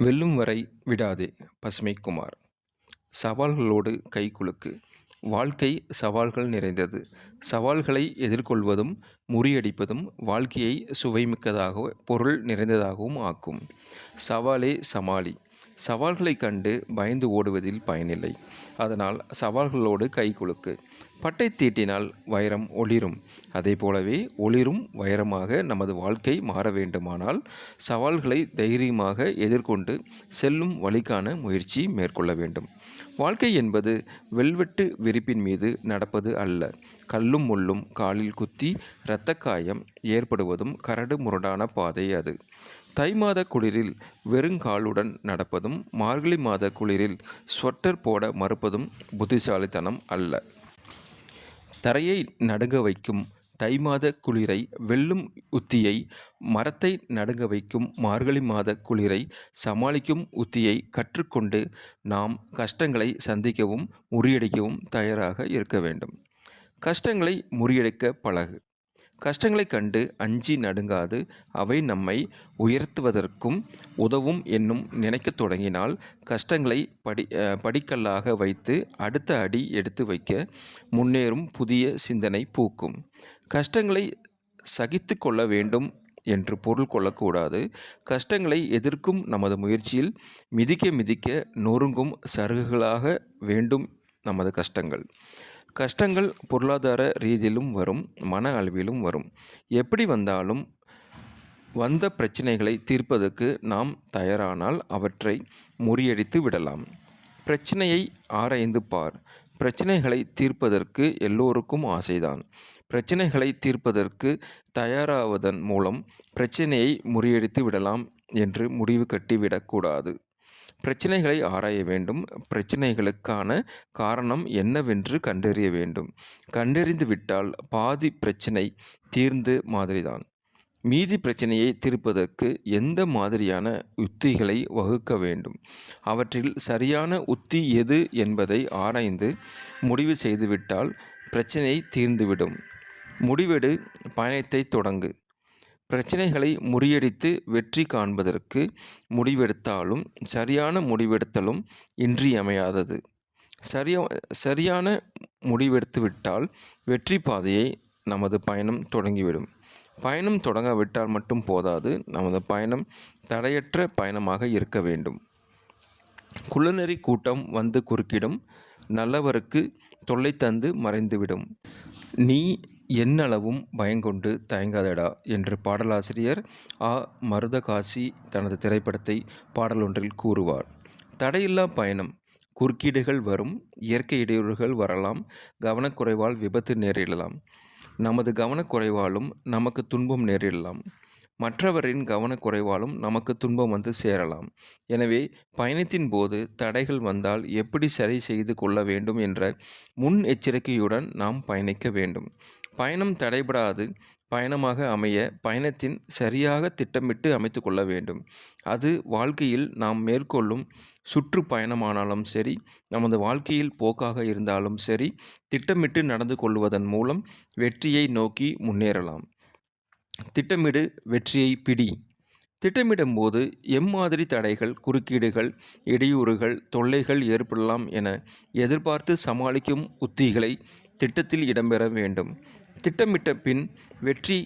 வெல்லும் வரை விடாதே பசுமைக்குமார். சவால்களோடு கைகுலுக்கு. வாழ்க்கை சவால்கள் நிறைந்தது. சவால்களை எதிர்கொள்வதும் முறியடிப்பதும் வாழ்க்கையை சுவைமிக்கதாக பொருள் நிறைந்ததாகவும் ஆக்கும். சவாலே சமாளி. சவால்களை கண்டு பயந்து ஓடுவதில் பயனில்லை. அதனால் சவால்களோடு கை குலுக்கு. பட்டை தீட்டினால் வைரம் ஒளிரும். அதே போலவே ஒளிரும் வைரமாக நமது வாழ்க்கை மாற வேண்டுமானால் சவால்களை தைரியமாக எதிர்கொண்டு செல்லும் வழிக்கான முயற்சி மேற்கொள்ள வேண்டும். வாழ்க்கை என்பது வெல்வெட்டு விரிப்பின் மீது நடப்பது அல்ல. கல்லும் முள்ளும் காலில் குத்தி இரத்தக்காயம் ஏற்படுவதும் கரடு முரடான பாதை அது. தை மாத குளிரில் வெறுங்காலுடன் நடப்பதும் மார்கழி மாத குளிரில் ஸ்வெட்டர் போட மறுப்பதும் புத்திசாலித்தனம் அல்ல. தரையை நடுங்க வைக்கும் தை மாத குளிரை வெல்லும் உத்தியை மரத்தை நடுங்க வைக்கும் மார்கழி மாத குளிரை சமாளிக்கும் உத்தியை கற்றுக்கொண்டு நாம் கஷ்டங்களை சந்திக்கவும் முறியடிக்கவும் தயாராக இருக்க வேண்டும். கஷ்டங்களை முறியடிக்க பழகு. கஷ்டங்களை கண்டு அஞ்சி நடுங்காது. அவை நம்மை உயர்த்துவதற்கும் உதவும் என்னும் நினைக்கத் தொடங்கினால் கஷ்டங்களை படி படிக்கல்லாக வைத்து அடுத்த அடி எடுத்து வைக்க முன்னேறும் புதிய சிந்தனை பூக்கும். கஷ்டங்களை சகித்து கொள்ள வேண்டும் என்று பொருள் கொள்ளக்கூடாது. கஷ்டங்களை எதிர்க்கும் நமது முயற்சியில் மிதிக்க மிதிக்க நொறுங்கும் சருகுகளாக வேண்டும் நமது கஷ்டங்கள். கஷ்டங்கள் பொருளாதார ரீதியிலும் வரும் மன அளவிலும் வரும். எப்படி வந்தாலும் வந்த பிரச்சனைகளை தீர்ப்பதற்கு நாம் தயாரானால் அவற்றை முறியடித்து விடலாம். பிரச்சனையை ஆராய்ந்து பார். பிரச்சனைகளை தீர்ப்பதற்கு எல்லோருக்கும் ஆசைதான். பிரச்சனைகளை தீர்ப்பதற்கு தயாராவதன் மூலம் பிரச்சனையை முறியடித்து விடலாம் என்று முடிவு கட்டிவிடக்கூடாது. பிரச்சனைகளை ஆராய வேண்டும். பிரச்சனைகளுக்கான காரணம் என்னவென்று கண்டறிய வேண்டும். கண்டறிந்து விட்டால் பாதி பிரச்சனை தீர்ந்து மாதிரிதான். மீதி பிரச்சனையை தீர்ப்பதற்கு எந்த மாதிரியான உத்திகளை வகுக்க வேண்டும்? அவற்றில் சரியான உத்தி எது என்பதை ஆராய்ந்து முடிவு செய்துவிட்டால் பிரச்சனை தீர்ந்துவிடும். முடிவெடு பயணத்தை தொடங்கு. பிரச்சனைகளை முறியடித்து வெற்றி காண்பதற்கு முடிவெடுத்தாலும் சரியான முடிவெடுத்தலும் இன்றியமையாதது. சரியா சரியான முடிவெடுத்துவிட்டால் வெற்றி பாதையை நமது பயணம் தொடங்கிவிடும். பயணம் தொடங்காவிட்டால் மட்டும் போதாது நமது பயணம் தடையற்ற பயணமாக இருக்க வேண்டும். குள்ளநெறி கூட்டம் வந்து குறுக்கிடும் நல்லவருக்கு தொல்லை தந்து மறைந்துவிடும். நீ என்னளவும் பயங்கொண்டு தயங்காதடா என்று பாடலாசிரியர் ஆ. மருதகாசி தனது திரைப்படத்தை பாடலொன்றில் கூறுவார். தடையில்லா பயணம். குறுக்கீடுகள் வரும். இயற்கை இடையூறுகள் வரலாம். கவனக்குறைவால் விபத்து நேரிடலாம். நமது கவனக்குறைவாலும் நமக்கு துன்பம் நேரிடலாம். மற்றவரின் கவனக்குறைவாலும் நமக்கு துன்பம் வந்து சேரலாம். எனவே பயணத்தின் போது தடைகள் வந்தால் எப்படி சரி செய்து கொள்ள வேண்டும் என்ற முன் எச்சரிக்கையுடன் நாம் பயணிக்க வேண்டும். பயணம் தடைபடாது. பயணமாக அமைய பயணத்தின் சரியாக திட்டமிட்டு அமைத்து கொள்ள வேண்டும். அது வாழ்க்கையில் நாம் மேற்கொள்ளும் சுற்றுப்பயணமானாலும் சரி நமது வாழ்க்கையில் போக்காக இருந்தாலும் சரி திட்டமிட்டு நடந்து கொள்வதன் மூலம் வெற்றியை நோக்கி முன்னேறலாம். திட்டமிடு வெற்றியை பிடி. திட்டமிடும் போது எம்மாதிரி தடைகள் குறுக்கீடுகள் இடையூறுகள் தொல்லைகள் ஏற்படலாம் என எதிர்பார்த்து சமாளிக்கும் உத்திகளை திட்டத்தில் இடம்பெற வேண்டும். திட்டமிட்ட பின் வெற்றி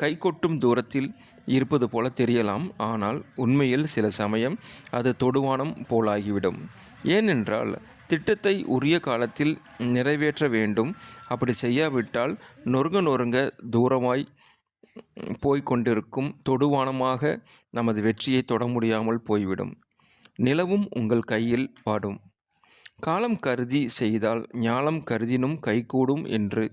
கைகொட்டும் தூரத்தில் இருப்பது போல தெரியலாம். ஆனால் உண்மையில் சில சமயம் அது தொடுவானம் போலாகிவிடும். ஏனென்றால் திட்டத்தை உரிய காலத்தில் நிறைவேற்ற வேண்டும். அப்படி செய்யாவிட்டால் நொறுங்க நொறுங்க தூரமாய் போய்கொண்டிருக்கும் தொடுவானமாக நமது வெற்றியை தொட முடியாமல் போய்விடும். நிலவும் உங்கள் கையில் பாடும். காலம் கருதி செய்தால் ஞாலம் கருதினும் கைகூடும் என்று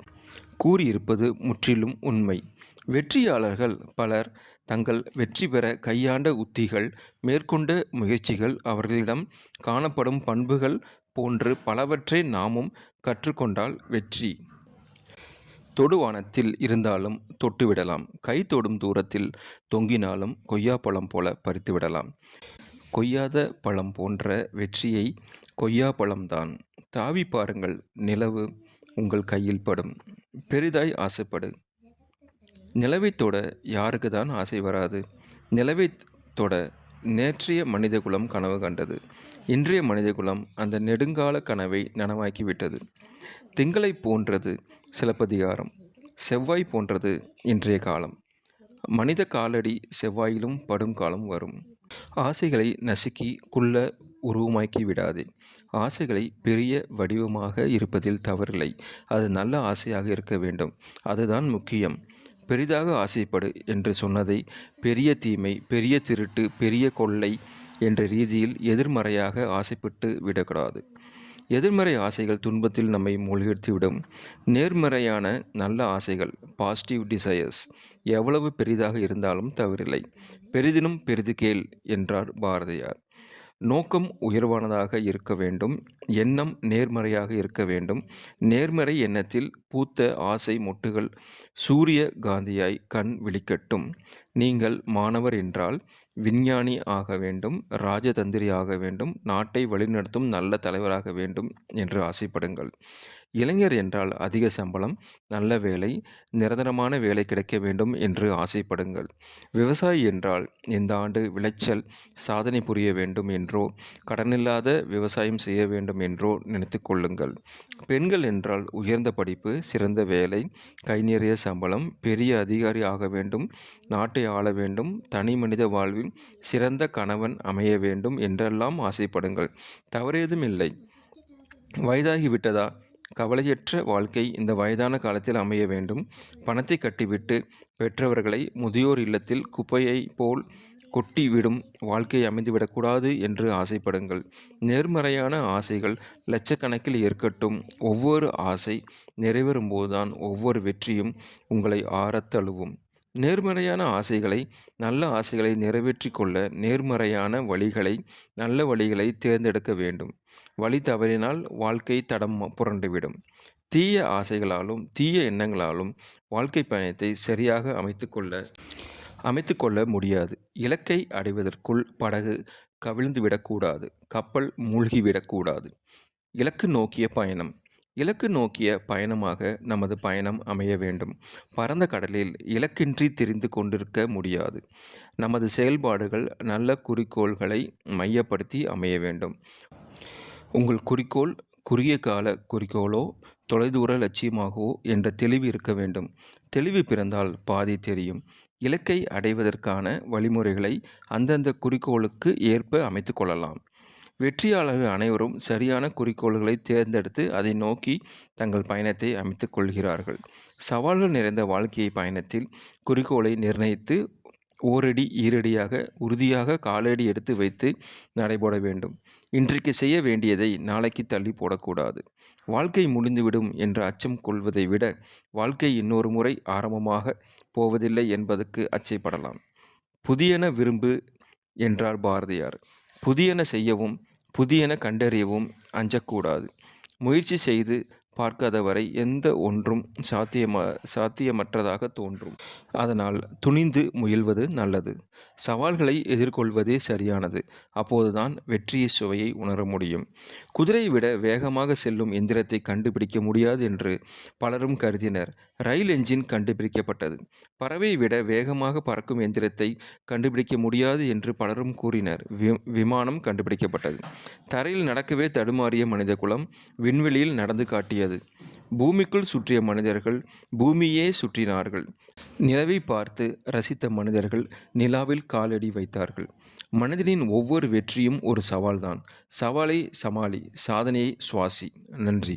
கூறியிருப்பது முற்றிலும் உண்மை. வெற்றியாளர்கள் பலர் தங்கள் வெற்றி பெற கையாண்ட உத்திகள் மேற்கொண்ட முயற்சிகள் அவர்களிடம் காணப்படும் பண்புகள் போன்று பலவற்றை நாமும் கற்றுக்கொண்டால் வெற்றி. தொடுவானத்தில் இருந்தாலும் தொட்டுவிடலாம். கை தொடும் தூரத்தில் தொங்கினாலும் கொய்யாப்பழம் போல பறித்துவிடலாம். கொய்யாத பழம் போன்ற வெற்றியை கொய்யாப்பழம்தான் தாவி பாருங்கள் நிலவு உங்கள் கையில் படும். பெரிதாய் ஆசைப்படு. நிலவை தொட யாருக்கு தான் ஆசை வராது? நிலவை தொட நேற்றைய மனிதகுலம் கனவு கண்டது. இன்றைய மனிதகுலம் அந்த நெடுங்கால கனவை நனவாக்கிவிட்டது. திங்களைப் போன்றது சிலப்பதிகாரம் செவ்வாய் போன்றது இன்றைய காலம். மனித காலடி செவ்வாயிலும் படும் காலம் வரும். ஆசைகளை நசுக்கி குள்ள உருவமாக்கி விடாதே. ஆசைகளை பெரிய வடிவமாக இருப்பதில் தவறில்லை. அது நல்ல ஆசையாக இருக்க வேண்டும். அதுதான் முக்கியம். பெரிதாக ஆசைப்படு என்று சொன்னதை பெரிய தீமை பெரிய திருட்டு பெரிய கொள்ளை என்ற ரீதியில் எதிர்மறையாக ஆசைப்பட்டு விடக்கூடாது. எதிர்மறை ஆசைகள் துன்பத்தில் நம்மை மூழ்கடித்துவிடும். நேர்மறையான நல்ல ஆசைகள் பாசிட்டிவ் டிசையர்ஸ் எவ்வளவு பெரிதாக இருந்தாலும் தவறில்லை. பெரிதினும் பெரிது கேள் என்றார் பாரதியார். நோக்கம் உயர்வானதாக இருக்க வேண்டும் எண்ணம் நேர்மறையாக இருக்க வேண்டும். நேர்மறை எண்ணத்தில் பூத்த ஆசை மொட்டுகள் சூரிய காந்தியாய் கண் விழிக்கட்டும். நீங்கள் மாணவர் என்றால் விஞ்ஞானி ஆக வேண்டும் ராஜதந்திரி ஆக வேண்டும் நாட்டை வழிநடத்தும் நல்ல தலைவராக வேண்டும் என்று ஆசைப்படுங்கள். இளைஞர் என்றால் அதிக சம்பளம் நல்ல வேலை நிரந்தரமான வேலை கிடைக்க வேண்டும் என்று ஆசைப்படுங்கள். விவசாயி என்றால் இந்த ஆண்டு விளைச்சல் சாதனை புரிய வேண்டும் என்றோ கடனில்லாத விவசாயம் செய்ய வேண்டும் என்றோ நினைத்து கொள்ளுங்கள். பெண்கள் என்றால் உயர்ந்த படிப்பு சிறந்த வேலை கை நிறைய சம்பளம் பெரிய அதிகாரி ஆக வேண்டும் நாட்டை ஆள வேண்டும். தனி மனித வாழ்வில் சிறந்த கணவன் அமைய வேண்டும் என்றெல்லாம் ஆசைப்படுங்கள். தவறேதும் இல்லை வயதாகிவிட்டதா? கவலையற்ற வாழ்க்கை இந்த வயதான காலத்தில் அமைய வேண்டும். பணத்தை கட்டிவிட்டு பெற்றவர்களை முதியோர் இல்லத்தில் குப்பையை போல் கொட்டிவிடும் வாழ்க்கை அமைந்துவிடக்கூடாது என்று ஆசைப்படுங்கள். நேர்மறையான ஆசைகள் லட்சக்கணக்கில் இருக்கட்டும். ஒவ்வொரு ஆசை நிறைவேறும்போதுதான் ஒவ்வொரு வெற்றியும் உங்களை ஆறத்தழுவும் நேர்மறையான ஆசைகளை நல்ல ஆசைகளை நிறைவேற்றி கொள்ள நேர்மறையான வழிகளை நல்ல வழிகளை தேர்ந்தெடுக்க வேண்டும். வழி தவறினால் வாழ்க்கை தடம் புரண்டுவிடும். தீய ஆசைகளாலும் தீய எண்ணங்களாலும் வாழ்க்கை பயணத்தை சரியாக அமைத்துக்கொள்ள அமைத்துக்கொள்ள முடியாது. இலக்கை அடைவதற்குள் படகு கவிழ்ந்துவிடக்கூடாது. கப்பல் மூழ்கிவிடக்கூடாது. இலக்கு நோக்கிய பயணம். இலக்கு நோக்கிய பயணமாக நமது பயணம் அமைய வேண்டும். பரந்த கடலில் இலக்கின்றி தெரிந்து கொண்டிருக்க முடியாது. நமது செயல்பாடுகள் நல்ல குறிக்கோள்களை மையப்படுத்தி அமைய வேண்டும். உங்கள் குறிக்கோள் குறுகிய கால குறிக்கோளோ தொலைதூர லட்சியமாகவோ என்ற தெளிவு இருக்க வேண்டும். தெளிவு பிறந்தால் பாதி தெரியும். இலக்கை அடைவதற்கான வழிமுறைகளை அந்தந்த குறிக்கோளுக்கு ஏற்ப அமைத்து கொள்ளலாம். வெற்றியாளர்கள் அனைவரும் சரியான குறிக்கோள்களை தேர்ந்தெடுத்து அதை நோக்கி தங்கள் பயணத்தை அமைத்துக் கொள்கிறார்கள். சவால்கள் நிறைந்த வாழ்க்கையை பயணத்தில் குறிக்கோளை நிர்ணயித்து ஓரடி ஈரடியாக உறுதியாக காலடி எடுத்து வைத்து நடைபோட வேண்டும். இன்றைக்கு செய்ய வேண்டியதை நாளைக்கு தள்ளி போடக்கூடாது. வாழ்க்கை முடிந்துவிடும் என்ற அச்சம் கொள்வதை விட வாழ்க்கை இன்னொரு முறை ஆரம்பமாக போவதில்லை என்பதற்கு அச்சைப்படலாம். புதியன விரும்பு என்றார் பாரதியார். புதியன செய்யவும் புதியன கண்டறியவும் அஞ்சக்கூடாது. முயற்சி செய்து பார்க்காதவரை எந்த ஒன்றும் சாத்தியம சாத்தியமற்றதாக தோன்றும். அதனால் துணிந்து முயல்வது நல்லது. சவால்களை எதிர்கொள்வதே சரியானது. அப்போதுதான் வெற்றியை சுவையை உணர முடியும். குதிரை விட வேகமாக செல்லும் எந்திரத்தை கண்டுபிடிக்க முடியாது என்று பலரும் கருதினர். ரயில் என்ஜின் கண்டுபிடிக்கப்பட்டது. பறவை விட வேகமாக பறக்கும் எந்திரத்தை கண்டுபிடிக்க முடியாது என்று பலரும் கூறினர். விமானம் கண்டுபிடிக்கப்பட்டது. தரையில் நடக்கவே தடுமாறிய மனிதகுலம் விண்வெளியில் நடந்து காட்டியது. பூமிக்குள் சுற்றிய மனிதர்கள் பூமியே சுற்றினார்கள். நிலவை பார்த்து ரசித்த மனிதர்கள் நிலாவில் காலடி வைத்தார்கள். மனிதனின் ஒவ்வொரு வெற்றியும் ஒரு சவால்தான். சவாலை சமாளி சாதனையை சுவாசி. நன்றி.